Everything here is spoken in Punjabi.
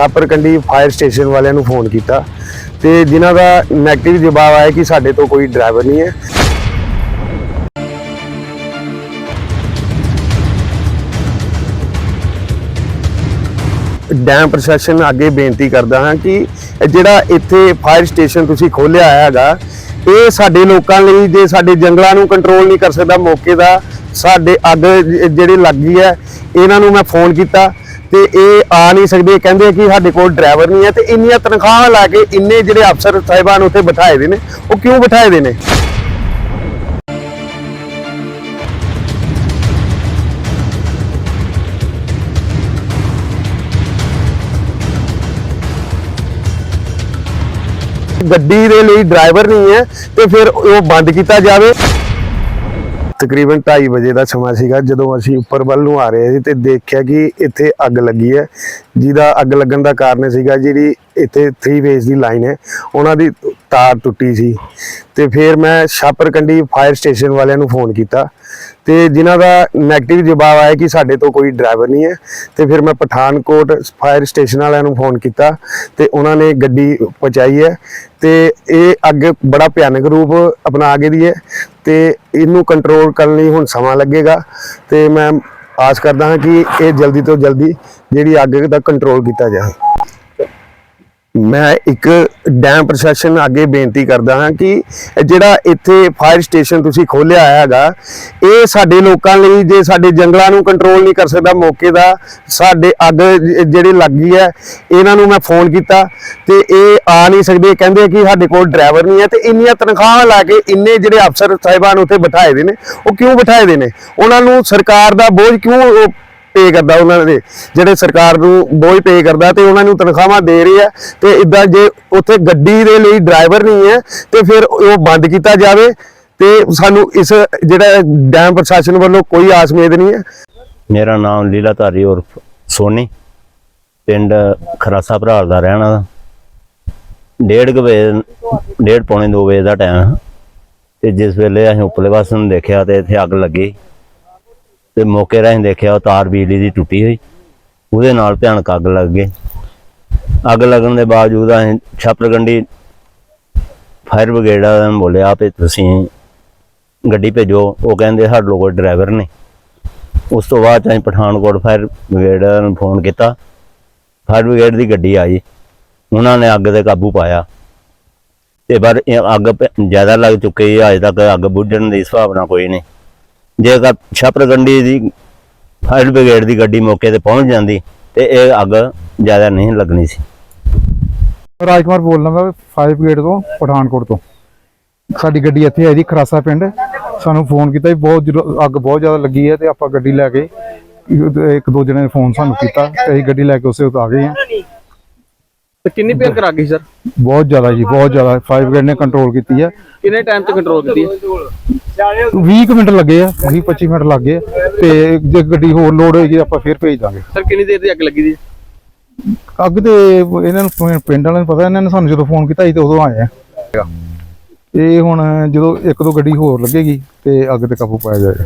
ਛਾਪਰਕੰਡੀ ਫਾਇਰ ਸਟੇਸ਼ਨ ਵਾਲਿਆਂ ਨੂੰ ਫੋਨ ਕੀਤਾ ਤੇ ਜਿਨ੍ਹਾਂ ਦਾ ਨੈਗੇਟਿਵ ਜਵਾਬ ਆਇਆ ਕਿ ਸਾਡੇ ਤੋਂ ਕੋਈ ਡਰਾਈਵਰ ਨਹੀਂ ਹੈ। ਡੈਮ ਪ੍ਰਸ਼ਾਸਨ ਅੱਗੇ ਬੇਨਤੀ ਕਰਦਾ ਹਾਂ ਕਿ ਜਿਹੜਾ ਇੱਥੇ ਫਾਇਰ ਸਟੇਸ਼ਨ ਤੁਸੀਂ ਖੋਲਿਆ ਹੈਗਾ, ਇਹ ਸਾਡੇ ਲੋਕਾਂ ਲਈ ਜੇ ਸਾਡੇ ਜੰਗਲਾਂ ਨੂੰ ਕੰਟਰੋਲ ਨਹੀਂ ਕਰ ਸਕਦਾ ਮੌਕੇ ਦਾ, ਸਾਡੇ ਅੱਗ ਜਿਹੜੇ ਜਿਹੜੀ ਲੱਗੀ ਹੈ, ਇਹਨਾਂ ਨੂੰ ਮੈਂ ਫੋਨ ਕੀਤਾ। ਤੇ ਇਹ ਆ ਨਹੀਂ ਸਕਦੇ, ਕਹਿੰਦੇ ਕਿ ਸਾਡੇ ਕੋਲ ਡਰਾਈਵਰ ਨਹੀਂ ਹੈ ਤੇ ਇੰਨੀਆਂ ਤਨਖਾਹਾਂ ਲਾ ਕੇ ਇੰਨੇ ਜਿਹੜੇ ਅਫਸਰ ਸਾਹਿਬਾਨ ਉੱਥੇ ਬਿਠਾਏ ਦੇ ਨੇ, ਉਹ ਕਿਉਂ ਬਿਠਾਏ ਦੇ ਨੇ? ਗੱਡੀ ਦੇ ਲਈ ਡਰਾਈਵਰ ਨਹੀਂ ਹੈ ਤੇ ਫਿਰ ਉਹ ਬੰਦ ਕੀਤਾ ਜਾਵੇ। ਤਕਰੀਬਨ 2:30 ਵਜੇ ਦਾ ਸਮਾਂ ਸੀਗਾ, ਜਦੋਂ ਅਸੀਂ ਉੱਪਰ ਵੱਲ ਨੂੰ ਆ ਰਹੇ ਸੀ ਤੇ ਦੇਖਿਆ ਕਿ ਇੱਥੇ ਅੱਗ ਲੱਗੀ ਹੈ। ਜਿਹਦਾ ਅੱਗ ਲੱਗਣ ਦਾ ਕਾਰਨ ਸੀਗਾ ਜਿਹੜੀ ਇੱਥੇ 3 ਫੇਸ ਦੀ ਲਾਈਨ ਹੈ, ਉਹਨਾਂ ਦੀ ਤਾਰ ਟੁੱਟੀ ਸੀ। ਤੇ ਫਿਰ ਮੈਂ ਛਾਪਰਕੰਡੀ ਫਾਇਰ ਸਟੇਸ਼ਨ ਵਾਲਿਆਂ ਨੂੰ ਫੋਨ ਕੀਤਾ ਤੇ ਜਿਨ੍ਹਾਂ ਦਾ ਨੈਗੇਟਿਵ ਜਵਾਬ ਆਇਆ ਕਿ ਸਾਡੇ ਤੋਂ ਕੋਈ ਡਰਾਈਵਰ ਨਹੀਂ ਹੈ, ਤੇ ਫਿਰ ਮੈਂ ਪਠਾਨਕੋਟ ਫਾਇਰ ਸਟੇਸ਼ਨ ਵਾਲਿਆਂ ਨੂੰ ਫੋਨ ਕੀਤਾ ਤੇ ਉਹਨਾਂ ਨੇ ਗੱਡੀ ਪਹੁੰਚਾਈ ਹੈ ਤੇ ਇਹ ਅੱਗ ਬੜਾ ਭਿਆਨਕ ਰੂਪ ਅਪਣਾ ਗਈ ਹੈ। ਤੇ ਇਹਨੂੰ ਕੰਟਰੋਲ ਕਰਨ ਲਈ ਹੁਣ ਸਮਾਂ ਲੱਗੇਗਾ ਤੇ ਮੈਂ ਆਸ ਕਰਦਾ ਹਾਂ ਕਿ ਇਹ ਜਲਦੀ ਤੋਂ ਜਲਦੀ ਜਿਹੜੀ ਅੱਗ ਦਾ ਕੰਟਰੋਲ ਕੀਤਾ ਜਾਵੇ। ਮੈਂ ਇੱਕ ਡੈਮ ਪ੍ਰਸ਼ਾਸਨ ਅੱਗੇ ਬੇਨਤੀ ਕਰਦਾ ਹਾਂ ਕਿ ਜਿਹੜਾ ਇੱਥੇ ਫਾਇਰ ਸਟੇਸ਼ਨ ਤੁਸੀਂ ਖੋਲਿਆ ਹੈਗਾ, ਇਹ ਸਾਡੇ ਲੋਕਾਂ ਲਈ ਜੇ ਸਾਡੇ ਜੰਗਲਾਂ ਨੂੰ ਕੰਟਰੋਲ ਨਹੀਂ ਕਰ ਸਕਦਾ ਮੌਕੇ ਦਾ, ਸਾਡੇ ਅੱਗ ਜ- ਜਿਹੜੀ ਲੱਗੀ ਹੈ, ਇਹਨਾਂ ਨੂੰ ਮੈਂ ਫੋਨ ਕੀਤਾ ਤੇ ਇਹ ਆ ਨਹੀਂ ਸਕਦੇ ਕਹਿੰਦੇ ਕਿ ਸਾਡੇ ਕੋਲ ਡਰਾਈਵਰ ਨਹੀਂ ਹੈ ਤੇ ਇੰਨੀਆਂ ਤਨਖਾਹਾਂ ਲਾ ਕੇ ਇੰਨੇ ਜਿਹੜੇ ਅਫਸਰ ਸਾਹਿਬਾਨ ਉੱਥੇ ਬਿਠਾਏ ਦੇ ਨੇ, ਉਹ ਕਿਉਂ ਬਿਠਾਏ ਦੇ ਨੇ? ਉਹਨਾਂ ਨੂੰ ਸਰਕਾਰ ਦਾ ਬੋਝ ਕਿਉਂ ਉਹ ਪੇ ਕਰਦਾ ਉਹਨਾਂ ਦੇ, ਜਿਹੜੇ ਸਰਕਾਰ ਨੂੰ ਬੋਝ ਪੇ ਕਰਦਾ ਤੇ ਉਹਨਾਂ ਨੂੰ ਤਨਖਾਹਾਂ ਦੇ ਰਹੀ ਹੈ ਤੇ ਇਦਾਂ ਜੇ ਉੱਥੇ ਗੱਡੀ ਦੇ ਲਈ ਡਰਾਈਵਰ ਨਹੀਂ ਹੈ ਤੇ ਫਿਰ ਉਹ ਬੰਦ ਕੀਤਾ ਜਾਵੇ ਤੇ ਸਾਨੂੰ ਇਸ ਜਿਹੜਾ ਡੈਮ ਪ੍ਰਸ਼ਾਸਨ ਵੱਲੋਂ ਕੋਈ ਆਸ ਉਮੀਦ ਨਹੀਂ ਹੈ। ਮੇਰਾ ਨਾਮ ਲੀਲਾ ਧਾਰੀ ਉਰਫ ਸੋਨੀ, ਪਿੰਡ ਖਰਾਸਾ ਭਰਾਲ ਦਾ ਰਹਿਣਾ ਦਾ ਡੇਢ ਵਜੇ, ਡੇਢ ਪੌਣੇ 2 ਵਜੇ ਦਾ ਟਾਈਮ ਤੇ ਜਿਸ ਵੇਲੇ ਅਸੀਂ ਉਪਲੇ ਪਾਸੇ ਨੂੰ ਦੇਖਿਆ ਤੇ ਇੱਥੇ ਅੱਗ ਲੱਗੀ। ਤੇ ਮੌਕੇ ਰਾਹੀਂ ਦੇਖਿਆ ਉਹ ਤਾਰ ਬਿਜਲੀ ਦੀ ਟੁੱਟੀ ਹੋਈ। ਉਹਦੇ ਨਾਲ ਭਿਆਨਕ ਅੱਗ ਲੱਗ ਗਈ। ਅੱਗ ਲੱਗਣ ਦੇ ਬਾਵਜੂਦ ਅਸੀਂ ਛਾਪਰਗੰਡੀ ਫਾਇਰ ਬ੍ਰਿਗੇਡ ਵਾਲਿਆਂ ਨੂੰ ਬੋਲਿਆ ਵੀ ਤੁਸੀਂ ਗੱਡੀ ਭੇਜੋ। ਉਹ ਕਹਿੰਦੇ ਸਾਡੇ ਲੋਕ ਡਰਾਈਵਰ ਨੇ ਉਸ ਤੋਂ ਬਾਅਦ 'ਚ ਅਸੀਂ ਪਠਾਨਕੋਟ ਫਾਇਰ ਬ੍ਰਿਗੇਡ ਨੂੰ ਫੋਨ ਕੀਤਾ। ਫਾਇਰ ਬ੍ਰਿਗੇਡ ਦੀ ਗੱਡੀ ਆਈ। ਉਹਨਾਂ ਨੇ ਅੱਗ ਤੇ ਕਾਬੂ ਪਾਇਆ। ਤੇ ਪਰ ਇਹ ਅੱਗ ਪ- ਜ਼ਿਆਦਾ ਲੱਗ ਚੁੱਕੀ ਹੈ। ਅਜੇ ਤੱਕ ਅੱਗ ਬੁਝਣ ਦੀ ਸੰਭਾਵਨਾ ਕੋਈ ਨਹੀਂ। ਜੇਕਰ ਛਪਰਗੰਡੀ ਦੀ ਫਾਇਰ ਬ੍ਰਿਗੇਡ ਦੀ ਗੱਡੀ ਮੌਕੇ ਤੇ ਪਹੁੰਚ ਜਾਂਦੀ, ਤੇ ਇਹ ਅੱਗ ਜ਼ਿਆਦਾ ਨਹੀਂ ਲੱਗਣੀ ਸੀ। ਰਾਜਕੁਮਾਰ ਬੋਲਦਾ ਮੈਂ ਫਾਇਰ ਬ੍ਰਿਗੇਡ ਤੋਂ, ਪਠਾਨਕੋਟ ਤੋਂ। ਸਾਡੀ ਗੱਡੀ ਇੱਥੇ ਆਈ ਦੀ ਖਰਾਸਾ ਪਿੰਡ। ਸਾਨੂੰ ਫੋਨ ਕੀਤਾ ਬਹੁਤ ਅੱਗ ਬਹੁਤ ਜ਼ਿਆਦਾ ਲੱਗੀ ਹੈ ਤੇ ਆਪਾਂ ਗੱਡੀ ਲੈ ਕੇ, ਇੱਕ ਦੋ ਜਣੇ ਨੇ ਫੋਨ ਸਾਨੂੰ ਕੀਤਾ, ਤੇ ਅਸੀਂ ਗੱਡੀ ਲੈ ਕੇ ਉਸੇ ਉੱਤੇ ਆ ਗਏ ਹਾਂ। ਤੇ ਕਿੰਨੀ ਭਿਆਨਕ ਅੱਗ ਗਈ ਸਰ? ਬਹੁਤ ਜ਼ਿਆਦਾ ਜੀ ਬਹੁਤ ਜ਼ਿਆਦਾ। ਫਾਇਰ ਬ੍ਰਿਗੇਡ ਨੇ ਕੰਟਰੋਲ ਕੀਤੀ ਹੈ ਕਿੰਨੇ ਟਾਈਮ ਤੇ ਕੰਟਰੋਲ ਕੀਤੀ ਹੈ 20 ਕੁ ਮਿੰਟ ਲੱਗੇ ਆ 20 25 ਮਿੰਟ ਲੱਗੇ ਆ। ਤੇ ਜੇ ਗੱਡੀ ਹੋਰ ਲੋਡ ਹੋਏਗੀ ਆਪਾਂ ਫਿਰ ਭੇਜ ਦਾਂਗੇ। ਸਰ ਕਿੰਨੀ ਦੇਰ ਦੀ ਅੱਗ ਲੱਗੀ ਦੀ ਅੱਗ ਤੇ ਇਹਨਾਂ ਨੂੰ ਪਿੰਡ ਵਾਲਿਆਂ ਨੂੰ ਪਤਾ ਇਹਨਾਂ ਨੇ ਸਾਨੂੰ ਜਦੋਂ ਫੋਨ ਕੀਤਾ ਸੀ ਤੇ ਉਦੋਂ ਆਏ ਆ। ਇਹ ਹੁਣ ਜਦੋਂ ਇੱਕ ਦੋ ਗੱਡੀ ਹੋਰ ਲੱਗੇਗੀ ਤੇ ਅੱਗ ਤੇ ਕਾਬੂ ਪਾਇਆ ਜਾਏਗਾ।